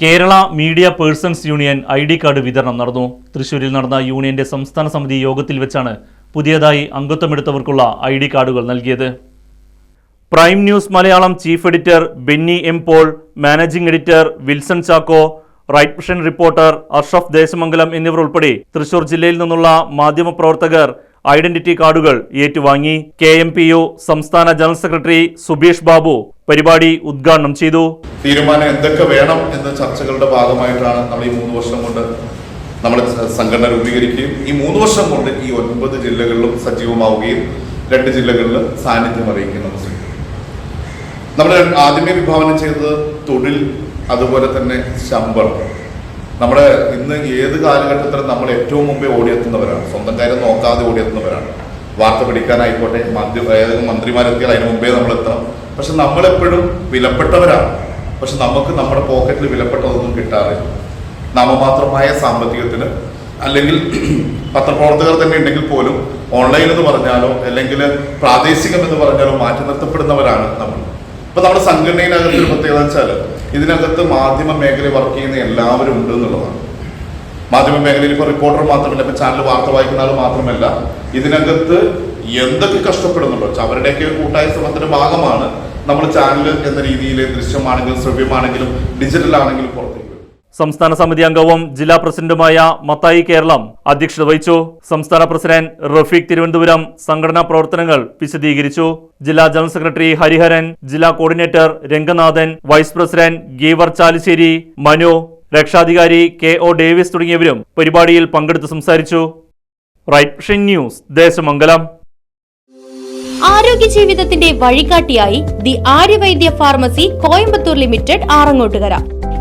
Kerala media persons union I D card വിതരണം നടന്നു. തൃശൂരിൽ നടന്ന യൂണിയന്റെ സംസ്ഥാന സമിതി യോഗത്തിൽ വെച്ചാണ് പുതിയതായി അംഗത്വമെടുത്തവർക്കുള്ള ഐ ഡി കാർഡുകൾ നൽകിയത്. Prime News Malayalam chief editor Benny M Paul managing editor Wilson Chacko Right Vision reporter Arshaf Desamangalam എന്നിവർ ഉൾപ്പെടെ തൃശൂർ ജില്ലയിൽ നിന്നുള്ള മാധ്യമപ്രവർത്തകർ ഐഡന്റിറ്റി കാർഡുകൾ ഏറ്റുവാങ്ങി കെ എം പി യു സംസ്ഥാന ജനറൽ സെക്രട്ടറി സുബീഷ് ബാബു പരിപാടി ഉദ്ഘാടനം ചെയ്തു. തീരുമാനം എന്തൊക്കെ വേണം എന്ന ചർച്ചകളുടെ ഭാഗമായിട്ടാണ് നമ്മൾ ഈ മൂന്ന് വർഷം കൊണ്ട് നമ്മൾ സംഘടന രൂപീകരിക്കുകയും ഈ മൂന്ന് വർഷം കൊണ്ട് ഈ ഒൻപത് ജില്ലകളിലും സജീവമാവുകയും രണ്ട് ജില്ലകളിൽ സാന്നിധ്യം അറിയിക്കുകയും നമ്മൾ നമ്മൾ ആദ്യമേ വിഭാവനം ചെയ്തത് തൊഴിൽ അതുപോലെ തന്നെ ശമ്പളം. നമ്മുടെ ഇന്ന് ഏത് കാലഘട്ടത്തിലും നമ്മൾ ഏറ്റവും മുമ്പേ ഓടിയെത്തുന്നവരാണ്. സ്വന്തം കാര്യം നോക്കാതെ ഓടിയെത്തുന്നവരാണ്. വാർത്ത പിടിക്കാനായിക്കോട്ടെ മന്ത്രി ഏതെങ്കിലും മന്ത്രിമാരെത്തിയാൽ അതിന് മുമ്പേ നമ്മൾ എത്തണം. പക്ഷെ നമ്മളെപ്പോഴും വിലപ്പെട്ടവരാണ്. പക്ഷെ നമുക്ക് നമ്മുടെ പോക്കറ്റിൽ വിലപ്പെട്ടതൊന്നും കിട്ടാറില്ല. നാമമാത്രമായ സാമ്പത്തികത്തിന് അല്ലെങ്കിൽ പത്രപ്രവർത്തകർ തന്നെ ഉണ്ടെങ്കിൽ പോലും ഓൺലൈൻ എന്ന് പറഞ്ഞാലോ അല്ലെങ്കിൽ പ്രാദേശികം എന്ന് പറഞ്ഞാലോ മാറ്റി നിർത്തപ്പെടുന്നവരാണ് നമ്മൾ. ഇപ്പൊ നമ്മുടെ സംഘടനയിനകത്ത് ഒരു പ്രത്യേകത വെച്ചാൽ ഇതിനകത്ത് മാധ്യമ മേഖലയിൽ വർക്ക് ചെയ്യുന്ന എല്ലാവരും ഉണ്ട് എന്നുള്ളതാണ് മാധ്യമ മേഖലയിൽ ഇപ്പോൾ റിപ്പോർട്ടർ മാത്രമല്ല ഇപ്പം ചാനൽ വാർത്ത വായിക്കുന്ന ആൾ മാത്രമല്ല ഇതിനകത്ത് എന്തൊക്കെ കഷ്ടപ്പെടുന്നുണ്ടോ അവരുടെയൊക്കെ കൂട്ടായ ശ്രമത്തിന്റെ ഭാഗമാണ് നമ്മൾ ചാനൽ എന്ന രീതിയിൽ ദൃശ്യമാണെങ്കിലും ശ്രവ്യമാണെങ്കിലും ഡിജിറ്റൽ ആണെങ്കിലും പുറത്തേക്ക്. സംസ്ഥാന സമിതി അംഗവും ജില്ലാ പ്രസിഡന്റുമായ മത്തായി കേരളം അധ്യക്ഷത വഹിച്ചു. സംസ്ഥാന പ്രസിഡന്റ് റഫീഖ് തിരുവനന്തപുരം സംഘടനാ പ്രവർത്തനങ്ങൾ വിശദീകരിച്ചു. ജില്ലാ ജനറൽ സെക്രട്ടറി ഹരിഹരൻ ജില്ലാ coordinator Ranganathan vice president Geevar Chalissery Manu രക്ഷാധികാരി കെ ഒ ഡേവിസ് തുടങ്ങിയവരും പരിപാടിയിൽ പങ്കെടുത്ത് സംസാരിച്ചു. Right News Desamangalam. ആരോഗ്യ ജീവിതത്തിന്റെ വഴികാട്ടിയായി the Aryavaidya pharmacy Coimbatore limited Arangottukara.